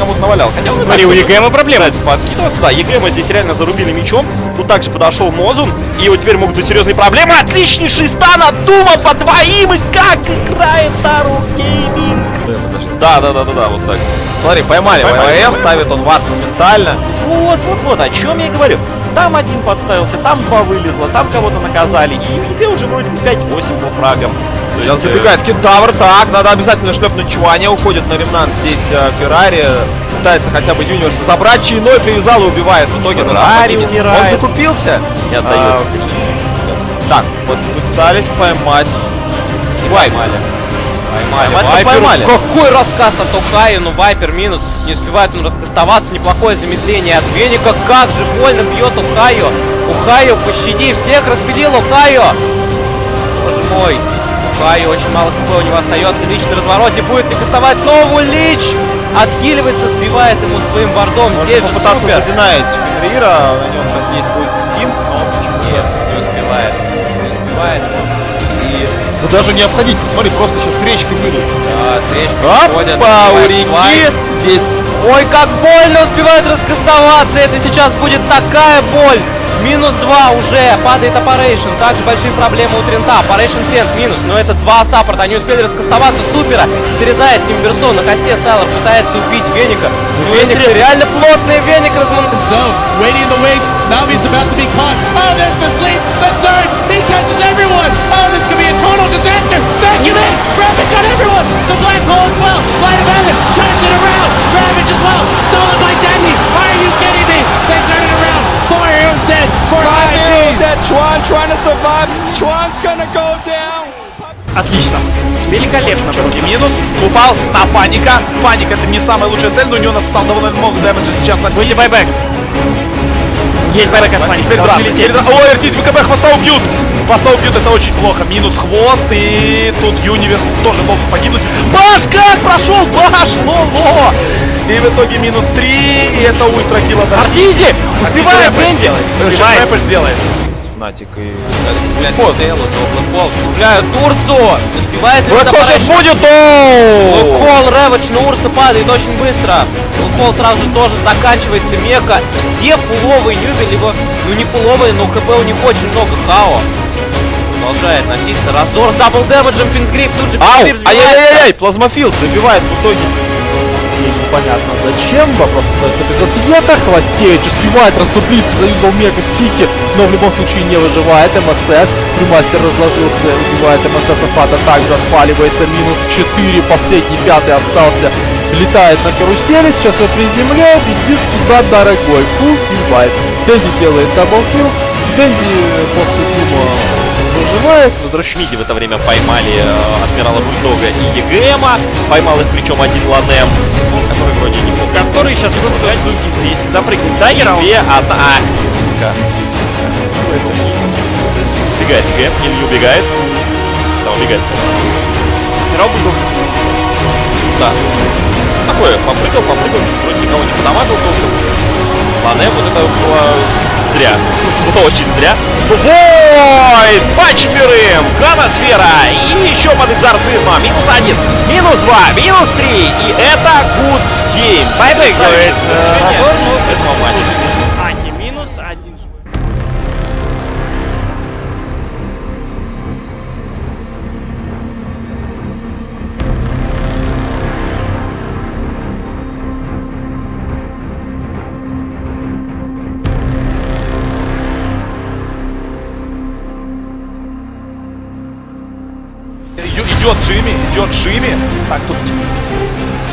кому-то навалял. Хотя, ну, Смотри, у ЕГЭма проблема. Подкидываться, да, ЕГЭма здесь реально зарубили мечом. Тут также подошел Мозун, и вот теперь могут быть серьезные проблемы. Отличнейший стан от Дума по двоим, и как играет Тару Гейминг. Да, да, да, да, да, вот так. Смотри, поймали, Поймали. ВВФ, ставит он ват моментально. Вот, вот, вот, о чем я и говорю. Там один подставился, там два вылезло, там кого-то наказали, и ЕГЭ уже вроде бы 5-8 по фрагам. То Сейчас есть, э, забегает кентавр, так, надо обязательно шлепнуть Чуаня, уходит на ремнант здесь э, Феррари, пытается хотя бы Юниверса забрать, Чайной привязал и убивает, в итоге на Феррари деле. умирает. Он закупился, Не отдается. А, так, вот пытались поймать, Вайп. Поймали. Поймали, Вайперу поймали. Какой раскаст от Окаю, ну Вайпер минус. Не успевает он раскастоваться, неплохое замедление от Веника. Как же больно бьет Ухайо. Ухайо, пощади, всех распилил Ухайо. Боже мой. Ухайо, очень мало хп у него остается. Лич на развороте будет ли кастовать новую Лич? Отхиливается, сбивает ему своим. Может Здесь попытаться задинать Фенрира, на нем сейчас есть поиск Steam, даже не обходить, посмотри, просто сейчас с речкой были. а, приходит, Опа, у сбивает Ренги свайп. здесь Ой, как больно успевает раскастоваться. Это сейчас будет такая боль. Минус 2 уже. Падает Аппарейшн. Также большие проблемы у Трента. Аппарейшн Трент минус. Но это два саппорта. Они успели раскастоваться. Супера. Срезает Тимберсон. На косте Сайлор пытается убить Веника. Но Веник реально плотный. Веник размон... So, waiting in the wing. Navi's about to be caught. Oh, there's the sleep. The surge. Trying to survive. Chuan's gonna go down. Отлично. Великолепно. Четкий минус, упал на паника. Паника это не самая лучшая цель, но у него настал довольно много дэмэджа сейчас на Выйди байбек. Есть байбек от Паники. Ой, РТ ВКБ хвоста убьют! Хвоста убьют, это очень плохо. Минус хвост, и тут Юниверс тоже должен погибнуть. Баш как прошел? Баш, но, но! И в итоге минус 3, и это ультра килла. Артизи! Успевает Бенди! Успевает. Рэпэш делает. Фнатик и... Цепляет Поздно. Тейлу, Блэкхол. Цепляют Урсу. Успевает ли тоже Аппарейшн? будет! Блэкхол, Рэвидж на Урса падает очень быстро. Блэкхол сразу же тоже заканчивается мека. Все пуловые нюби, либо, ну не пуловые, но хп у них очень много. Хао. Продолжает носиться. Раздор с дабл дэмэджем. Пинсгрип тут же Ау! Ай-яй-яй-яй! Плазмофилд забивает в итоге. Непонятно зачем, вопрос остается без ответа. Хвостевич успевает расступиться, заюзал мега стики, но в любом случае не выживает. МСС, Примастер разложился, убивает МСС Фата, также спаливается. Минус 4, последний пятый остался. Летает на карусели, сейчас его приземляет, иди туда, дорогой. Фул тимбайт. Дэнди делает даблкил. Дэнди после фильма выживает, возвращается. Шмиди в это время поймали э, Адмирала Бульдога и ЕГЭма. Поймал их причем один Ланем, который вроде не мог. Который сейчас будет играть в здесь. Запрыгнуть дагер, две, а... А, сука. Убегает ЕГЭ, или не убегает. Да, убегает. Адмирал Бульдог. Да. Такое, попрыгал, попрыгал, вроде никого не подамажил толком. Ланем, вот это зря. Было очень зря. Войд! По четверым! Хроносфера! И еще под экзорцизмом. Минус один, минус два, минус три. И это good game. Байбек говорит. Этого Идет Джимми. Так, тут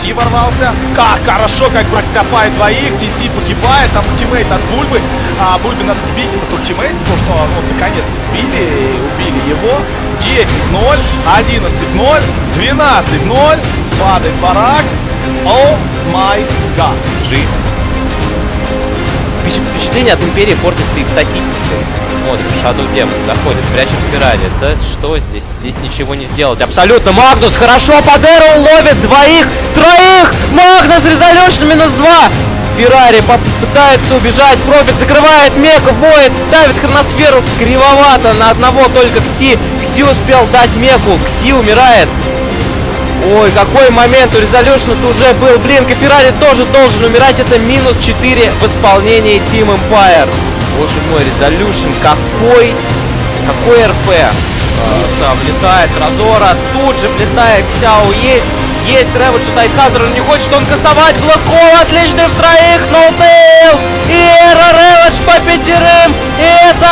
Ти ворвался. Как хорошо, как прокопает двоих. TC погибает. Там ультимейт от Бульбы. А Бульбе надо сбить этот ультимейт. То, что ну, наконец сбили. Убили его. 10-0, 11-0, 12-0. Падает барак. О май гад. Джи. Впечат- Впечатление от Империи портится их статистикой. Смотрим, Shadow Demon заходит, прячет Спирали. Да что здесь? Здесь ничего не сделать. Абсолютно. Магнус хорошо по Дэру ловит двоих, троих. Магнус резолюшн минус два. Феррари пытается убежать, Профит закрывает меха, воет, ставит хроносферу кривовато на одного только Кси. Кси успел дать меху, Кси умирает. Ой, какой момент у Резолюшна уже был. Блин, Каферали тоже должен умирать. Это минус 4 в исполнении Team Empire. Боже мой, Резолюшн, какой, какой РП. Муса влетает, Разора, тут же влетает Ксяо, есть, есть Рэвидж у Тайхандера, не хочет он кастовать, Блэкхол отличный в троих, ноутейл, и Эра Рэвидж по пятерым, и это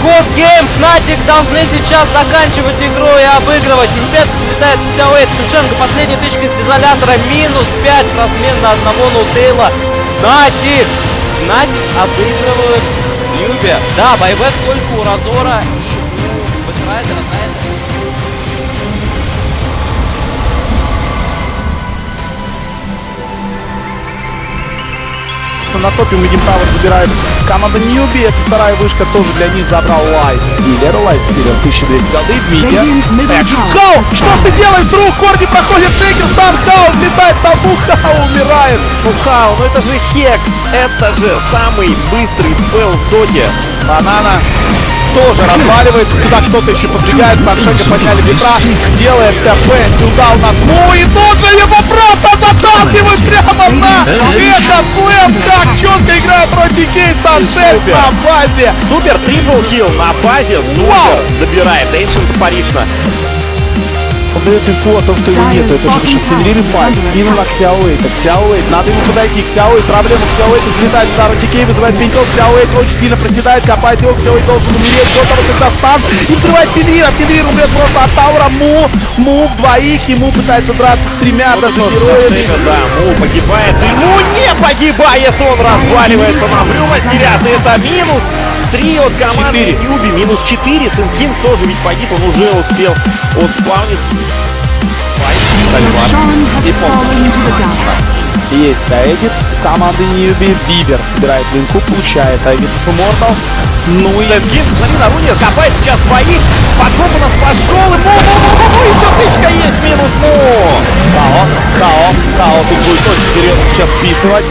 Good Game, Fnatic должны сейчас заканчивать игру и обыгрывать. Импец слетает Ксяо, Цученко, последняя тычка из изолятора, минус 5 в размен на одного ноутейла. Fnatic, Fnatic обыгрывают Юбе. Да, байбек только у Разора и у Бэкрайдера на это. На топе Мидим Тауэр забирает команда Ньюби. Это вторая вышка тоже для них забрал Лайфстиллер. Лайфстиллер 1200 голды в миде. Хау! Что ты делаешь, друг? Корни проходит шейкер, сам Хау влетает в толпу, Хау умирает. Ну Хау, ну это же Хекс, это же самый быстрый спел в доте. Банана тоже разваливается. Сюда кто-то еще подбегает. Саншека подняли ветра. Делает ТП. Сюда у нас. Ну и тут же его просто заталкивают прямо на этот слэм. Как четко играет Роти Кей. Саншек на базе. Супер трипл килл на базе, супер добирает Эйншент парично. Он дает инфу о том, что его нету. Это же сейчас генерили файт. Скинул на Ксяуэйта. Ксяуэйт. Надо ему подойти. Ксяуэйт. Проблема. Ксяуэйт залетает на Роти Кей. Вызывает пеньков. Ксяуэйт очень сильно проседает. Копает его. Ксяуэйт должен умереть. До того, когда стан. И скрывает Пелира. Пелир умрет просто от Таура. Му. Му в двоих. Ему пытается драться с тремя даже героями. Да, Му погибает. И Му не погибает, он разваливается на брюмости ряд. Это минус три от команды Четыре. Юби, минус 4. Синкин тоже ведь погиб, он уже успел отспавниться. Есть Аэгис, команды Ньюби, Бибер собирает линку, получает Аэгис Immortal. Ну и Синкин, смотри, на руне копает сейчас двоих. Подкоп у нас пошел, и Му, еще тычка есть, минус Му. Хао, Хао, Хао тут будет очень серьезно сейчас вписывать.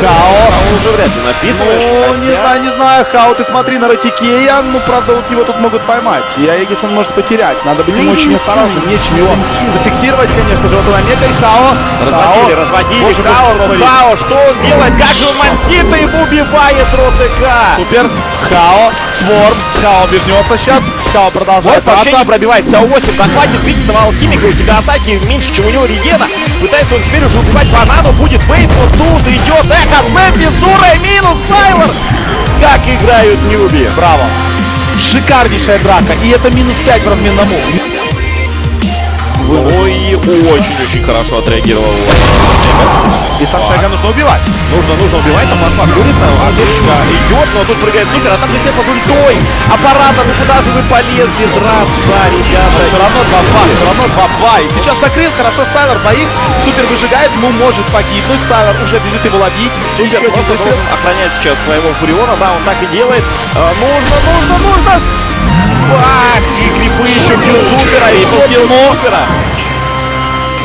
Хао. А уже вряд ли написываешь. Ну, не хотя- знаю, не знаю, Хао, ты смотри на Ратикея, ну, правда, вот его тут могут поймать, и Аегис он может потерять, надо быть ему очень осторожным, нечем его зафиксировать, конечно же, вот он Омега и Хао. Разводили, Хао. разводили Боже, Хао, смотри. Хао, что он делает? Как же он мансита его убивает, РОТК? Супер, Хао, Сворм, Хао вернется сейчас, Хао продолжает Вот вообще не пробивает. Тебя 8 захватит, видит того алхимика, у тебя атаки меньше, чем у него регена. Пытается он теперь уже убивать банану, будет фейт, вот тут идет Эхо, Снэппи, Сура, минус, Сайлор. Как играют Ньюби. Браво. Шикарнейшая драка, и это минус 5 в размен Ну и очень-очень хорошо отреагировал. И Саншага нужно убивать. Нужно, нужно убивать, там пошла курица, а девочка идет, но тут прыгает супер, а там все под ультой. Аппарата, ну куда же вы полезли драться, ребята? Все равно 2-2, все равно 2-2. И сейчас закрыл, хорошо Сайлор двоих. Супер выжигает, Му может погибнуть. Сайлор уже бежит его ловить. Супер просто должен охранять сейчас своего Фуриона, да, он так и делает. А, нужно, нужно, нужно! Ах, и крипы еще бьют Супера, и Му. Супера.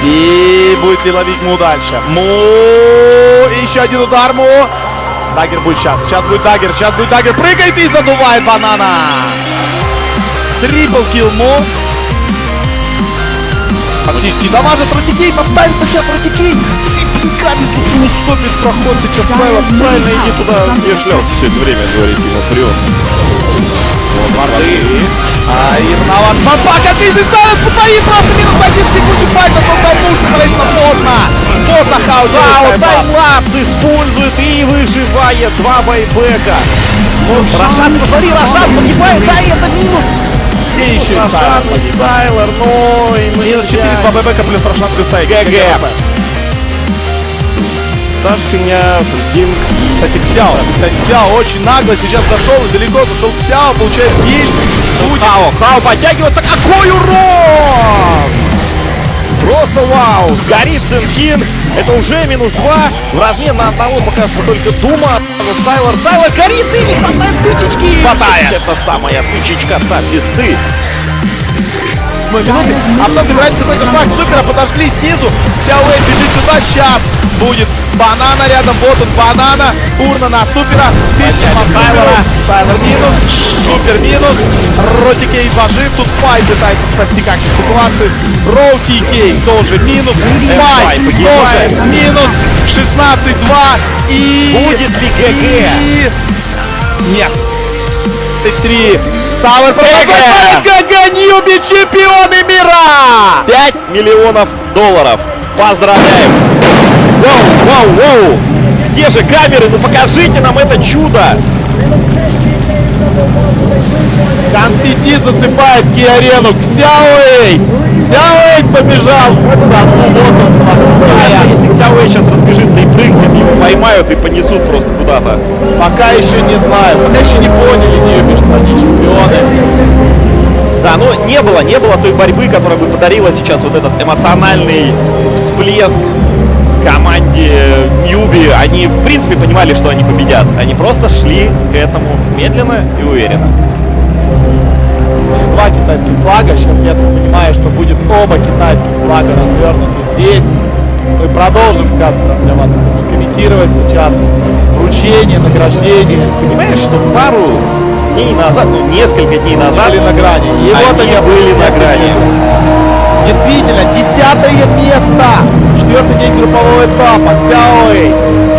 И будет ли ловить Му дальше? Му! И еще один удар Му! Дагер будет сейчас. Сейчас будет Дагер. Сейчас будет Дагер. Прыгает и задувает банана. Трипл килл Му. Фактически дамажит Ротикей. Подставится сейчас Ротикей. И пинками тут ему стопит проход. Сейчас Сайлос правильно иди туда. Я шлялся все это время, говорит ему Фрион. А, и виноват Мапак, отличный Сайлос по твоим просто минус один файта, но тому что конечно поздно. Поздно Хау Вау, делает тайм-аут. таймлапс использует и выживает два байбека. Ну, Рошан, посмотри, Рошан погибает, да, и это минус. И еще Рошан и. Сайлор, ну, и мы Минус 4, 2 ББК плюс Рошан плюс Айк. ГГ. Дашкиня, Сэнкинг. Кстати, Ксяо. Кстати, Ксяо очень нагло сейчас зашел и далеко зашел Ксяо, получает гиль. Хао, Хао подтягивается, какой урон! Просто вау! Горит Синкин, это уже минус два. В размен на одного пока что только Дума. Сайлор, Сайлор горит и не хватает тычечки. Хватает. Это самая тычечка та пизды. 28 минуты. А потом собирается какой-то шаг супера, подошли снизу. Сяуэй бежит сюда, сейчас будет банана рядом, вот он, банана, урна на супера, тычка по Сайлора, Сайлор минус, супер минус, Ротикей пожив, тут Фай пытается спасти как-то ситуацию, Роути Кей тоже минус, Фай погибает. тоже минус, 16-2 и... Будет ли ГГ? И... Нет. 3 Тауэр Ньюби чемпионы мира! 5 миллионов долларов. Поздравляем! Воу, воу, воу! Где же камеры? Ну покажите нам это чудо! Конфетти засыпает Киарену. Ксяуэй! Ксяуэй побежал! Да, ну вот он. Кажется, если Xiaowei сейчас разбежится и прыгнет, его поймают и понесут просто куда-то. Пока еще не знаю. Пока еще не поняли Ньюби, что они чемпионы. Да, но не было, не было той борьбы, которая бы подарила сейчас вот этот эмоциональный всплеск команде Ньюби. Они, в принципе, понимали, что они победят. Они просто шли к этому медленно и уверенно. Два китайских флага. Сейчас я так понимаю, что будет оба китайских флага развернуты здесь. Мы продолжим сказку для вас комментировать сейчас. Вручение, награждение. Понимаешь, что пару дней назад, ну, несколько дней назад, Были на грани. И вот они они были на грани. Действительно, десятое место. Четвертый день группового этапа. Ксяоэй.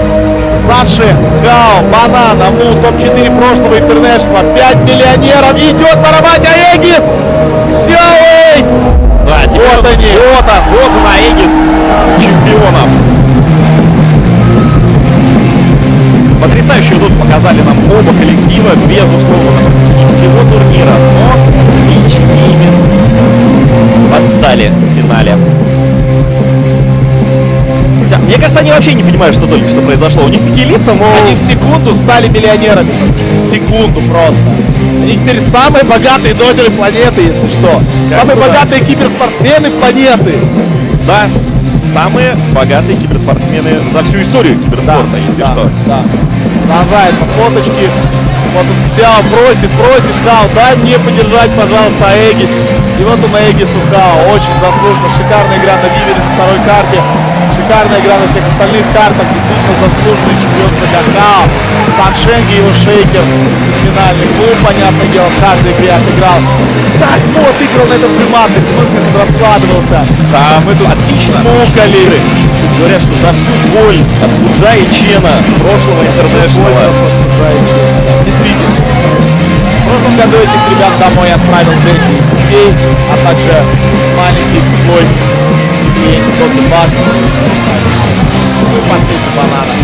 Санши, Хао, Банана, Му, топ-4 прошлого интернешнла. 5 миллионеров. Идет воровать Аегис. Ксяоэй. Да, теперь Вот они. Вот он, вот он, Аегис чемпионов. Потрясающую тут показали нам оба коллектива, безусловно, на протяжении всего турнира. Но Геймин подстали в финале. Мне кажется, они вообще не понимают, что только что произошло. У них такие лица, мол... Они в секунду стали миллионерами. В секунду просто. Они теперь самые богатые дотеры планеты, если что. Самые куда? богатые киберспортсмены планеты. Да, самые богатые киберспортсмены за всю историю киберспорта, если да, что. Да. Продолжаются фоточки. Вот он Ксяо просит, просит Хао, дай мне подержать, пожалуйста, Эгис. И вот он Эгис у Хао. Очень заслуженно. Шикарная игра на Вивере на второй карте. Шикарная игра на всех остальных картах. Действительно заслуженный чемпионство для Хао. Саншенги его шейкер. Феноменальный. Ну, понятное дело, в каждой игре отыграл. Так, ну отыграл на этом приматке. Ты как он раскладывался. Да, мы тут отлично. Мукали. Говорят, что за всю боль от Буджа и Чена с прошлого интернешнла. Действительно. В прошлом году этих ребят домой отправил Дэнни Кей, а также маленький эксплойт клиенте Токи Баг. Ну и последний банана.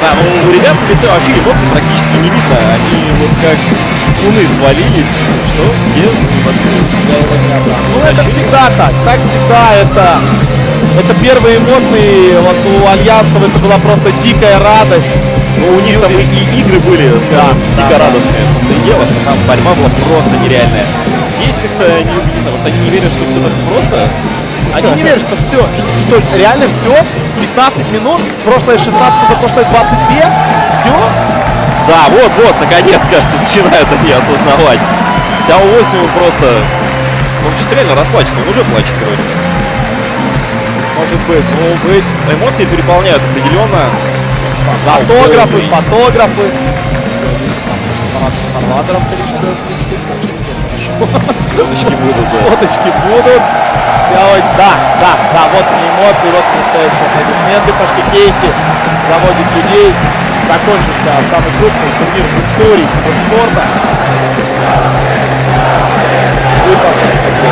Да, ну у ребят на лице вообще эмоций практически не видно. Они вот как с луны свалились. Что? Где? Ну это всегда так, так всегда это это первые эмоции, вот у альянсов это была просто дикая радость. Ну, у них там и, и игры были, скажем, Да, дико да, радостные. Том-то и дело, что там борьба была просто нереальная. Здесь как-то не, не знаю, может они не верят, что все так просто. Они не верят, что все, что, что реально все, 15 минут, прошлое 16, за прошлое 22, все. Да, вот-вот, наконец, кажется, начинают они осознавать. Сяо 8 он просто... Он сейчас реально расплачется, он уже плачет вроде бы. Может быть, Ну, быть, эмоции переполняют определенно. Фотографы, фотографы. Парад с. Фоточки будут, да. Фоточки будут. Сяо, да, да, да, вот они эмоции, вот настоящие аплодисменты пошли. Кейси заводит людей. Закончился самый крупный турнир в истории киберспорта. И пошли смотреть.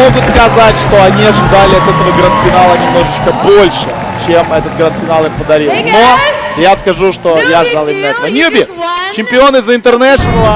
Могут сказать, что они ожидали от этого гранд-финала немножечко больше, чем этот гранд-финал им подарил. Но я скажу, что я ожидал именно этого. Ньюби, чемпионы за Интернешнл